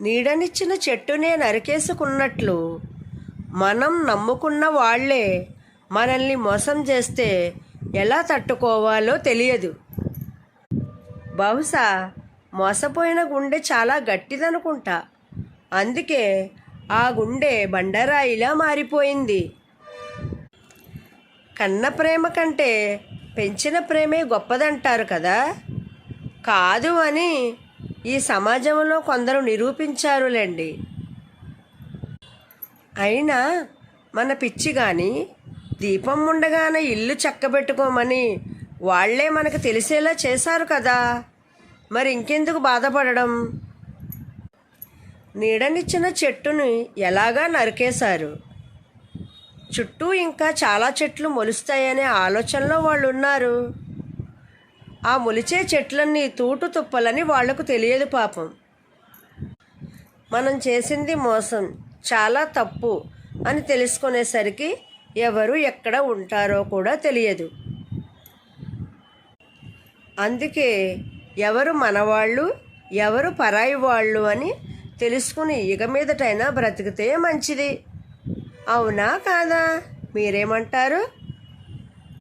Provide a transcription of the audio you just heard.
నీడనిచ్చిన చెట్టునే నరికేసుకున్నట్లు మనం నమ్ముకున్న వాళ్ళే మనల్ని మోసం చేస్తే ఎలా తట్టుకోవాలో తెలియదు. బహుశా మోసపోయిన గుండె చాలా గట్టిదనుకుంటా. అందుకే ఆ గుండె బండరాయిలా మారిపోయింది. కన్న ప్రేమ కంటే పెంచిన ప్రేమే గొప్పదంటారు కదా? కాదు అని ఈ సమాజంలో కొందరు నిరూపించారులేండి. అయినా మన పిచ్చి కానీ దీపం ఉండగానే ఇల్లు చక్కబెట్టుకోమని వాళ్ళే మనకు తెలిసేలా చేశారు కదా. మరి ఇంకెందుకు బాధపడడం? నీడనిచ్చిన చెట్టుని ఎలాగా నరికేశారు? చుట్టూ ఇంకా చాలా చెట్లు మొలుస్తాయనే ఆలోచనలో వాళ్ళు ఉన్నారు ఆ మొలిచే చెట్లన్నీ తూటు తుప్పలని వాళ్ళకు తెలియదు పాపం. మనం చేసింది మోసం చాలా తప్పు అని తెలుసుకునేసరికి ఎవరు ఎక్కడ ఉంటారో కూడా తెలియదు. అందుకే ఎవరు మనవాళ్ళు ఎవరు పరాయి వాళ్ళు అని తెలుసుకుని ఇక మీదటైనా బ్రతికితే మంచిది. అవునా కాదా? మీరేమంటారు?